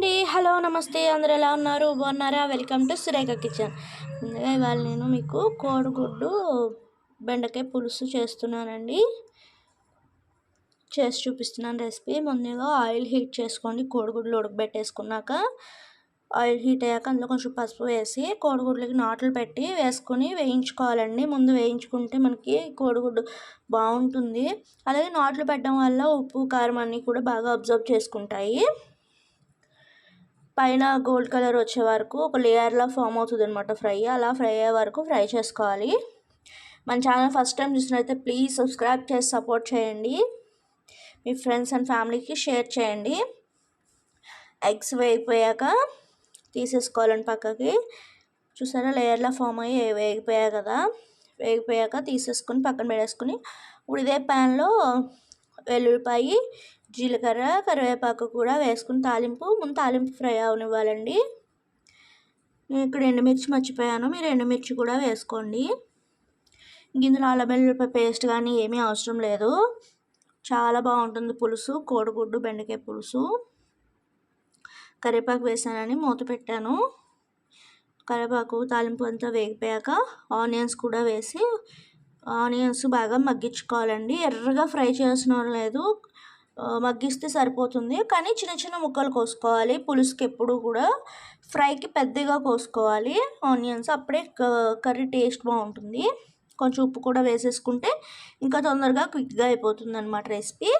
అండి. హలో నమస్తే. అందరు ఎలా ఉన్నారు? బాగున్నారా? Welcome to Surekha kitchen. ముందుగా ఇవాళ నేను మీకు కోడిగుడ్డు బెండకాయ పులుసు చేస్తున్నానండి. చేసి చూపిస్తున్నాను రెసిపీ. ముందుగా ఆయిల్ హీట్ చేసుకోండి. కోడిగుడ్లు ఉడకబెట్టేసుకున్నాక ఆయిల్ హీట్ అయ్యాక అందులో కొంచెం పసుపు వేసి కోడిగుడ్లకి నాట్లు పెట్టి వేసుకొని వేయించుకోవాలండి. ముందు వేయించుకుంటే మనకి కోడిగుడ్డు బాగుంటుంది. అలాగే నాట్లు పెట్టడం వల్ల ఉప్పు కారం అన్నీ కూడా బాగా అబ్జర్వ్ చేసుకుంటాయి. పైన గోల్డ్ కలర్ వచ్చే వరకు ఒక లేయర్లా ఫామ్ అవుతుంది అనమాట ఫ్రై. అలా ఫ్రై అయ్యే వరకు ఫ్రై చేసుకోవాలి. మన ఛానల్ ఫస్ట్ టైం చూసినైతే ప్లీజ్ సబ్స్క్రైబ్ చేసి సపోర్ట్ చేయండి. మీ ఫ్రెండ్స్ అండ్ ఫ్యామిలీకి షేర్ చేయండి. ఎగ్స్ వేగిపోయాక తీసేసుకోవాలని పక్కకి. చూసారా లేయర్లా ఫామ్ అయ్యి వేగిపోయాయి కదా. వేగిపోయాక తీసేసుకొని పక్కన పెట్టేసుకుని ఇప్పుడు ఇదే ప్యాన్లో వెల్లుల్లిపాయి జీలకర్ర కరివేపాకు కూడా వేసుకుని తాలింపు ముందు తాలింపు ఫ్రై అవనివ్వాలండి. నేను ఇక్కడ ఎండుమిర్చి మర్చిపోయాను మీరు ఎండుమిర్చి కూడా వేసుకోండి. గింజలు అల్లం పేస్ట్ కానీ ఏమీ అవసరం లేదు. చాలా బాగుంటుంది పులుసు కోడిగుడ్డు బెండకాయ పులుసు. కరివేపాకు వేసానని మూత పెట్టాను. కరివేపాకు తాలింపు అంతా వేగిపోయాక ఆనియన్స్ కూడా వేసి ఆనియన్స్ బాగా మగ్గించుకోవాలండి. ఎర్రగా ఫ్రై చేసిన లేదు. మగ్గిస్తే సరిపోతుంది. కానీ చిన్న చిన్న ముక్కలు కోసుకోవాలి. పులుసుకి ఎప్పుడు కూడా ఫ్రైకి పెద్దగా కోసుకోవాలి. ఆనియన్స్ అప్పుడే కర్రీ టేస్ట్ బాగుంటుంది. కొంచెం ఉప్పు కూడా వేసేసుకుంటే ఇంకా తొందరగా క్విక్గా అయిపోతుంది అనమాట రెసిపీ.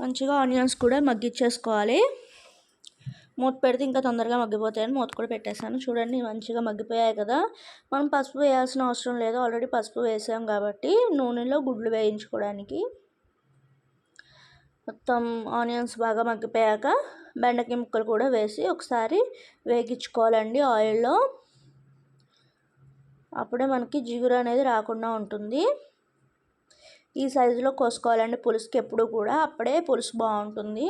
మంచిగా ఆనియన్స్ కూడా మగ్గిచ్చేసుకోవాలి. మూత పెడితే ఇంకా తొందరగా మగ్గిపోతాయని మూత కూడా పెట్టేశాను. చూడండి మంచిగా మగ్గిపోయాయి కదా. మనం పసుపు వేయాల్సిన అవసరం లేదు. ఆల్రెడీ పసుపు వేసాం కాబట్టి నూనెలో గుడ్లు వేయించుకోవడానికి. మొత్తం ఆనియన్స్ బాగా మగ్గిపోయాక బెండకాయ ముక్కలు కూడా వేసి ఒకసారి వేగించుకోవాలండి ఆయిల్లో. అప్పుడే మనకి జిగురు అనేది రాకుండా ఉంటుంది. ఈ సైజులో కోసుకోవాలండి పులుసుకి ఎప్పుడు కూడా. అప్పుడే పులుసు బాగుంటుంది.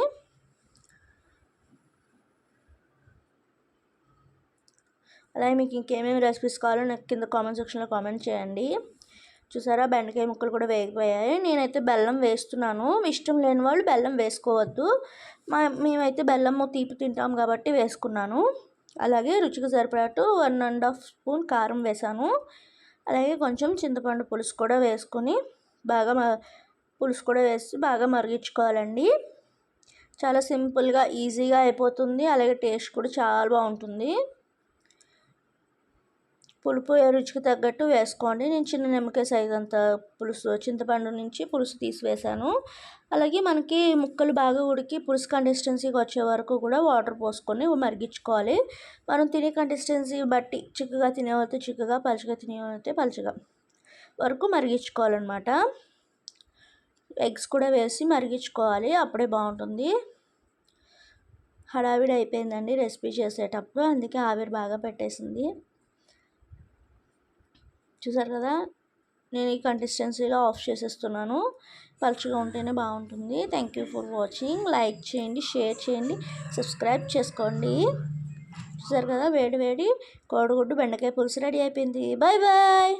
అలాగే మీకు ఇంకేమేమి రెసిపీస్ కావాలో నాకు కింద కామెంట్ సెక్షన్లో కామెంట్ చేయండి. చూసారా? బెండకాయ ముక్కలు కూడా వేగిపోయాయి. నేనైతే బెల్లం వేస్తున్నాను. ఇష్టం లేని వాళ్ళు బెల్లం వేసుకోవద్దు. మా మేమైతే బెల్లం తీపి తింటాం కాబట్టి వేసుకున్నాను. అలాగే రుచికి సరిపడట్టు వన్ అండ్ హాఫ్ స్పూన్ కారం వేసాను అలాగే కొంచెం చింతపండు పులుసు కూడా వేసుకొని బాగా పులుసు కూడా వేసి బాగా మరిగించుకోవాలండి. చాలా సింపుల్గా ఈజీగా అయిపోతుంది. అలాగే టేస్ట్ కూడా చాలా బాగుంటుంది. పులుపు రుచికి తగ్గట్టు వేసుకోండి. నేను చిన్న నిమ్మకాయ సైజ్ అంత పులుసు చింతపండు నుంచి పులుసు తీసివేసాను అలాగే మనకి ముక్కలు బాగా ఉడికి పులుసు కన్సిస్టెన్సీకి వచ్చే వరకు కూడా వాటర్ పోసుకొని మరిగించుకోవాలి. మనం తినే కన్సిస్టెన్సీ బట్టి చిక్కగా తినేవైతే చిక్కగా పలుచగా తినేవైతే పలుచగా వరకు మరిగించుకోవాలన్నమాట. ఎగ్స్ కూడా వేసి మరిగించుకోవాలి అప్పుడే బాగుంటుంది. హడావిడి అయిపోయిందండి రెసిపీ చేసేటప్పుడు అందుకే ఆవిరి బాగా పెట్టేసింది. చూసారు కదా నేను ఈ కన్సిస్టెన్సీలో ఆఫ్ చేసేస్తున్నాను. పలుచగా ఉంటేనే బాగుంటుంది. Thank you for watching like చేయండి షేర్ చేయండి సబ్స్క్రైబ్ చేసుకోండి. చూసారు కదా వేడి వేడి కోడిగుడ్డు బెండకాయ పులుసు రెడీ అయిపోయింది. Bye bye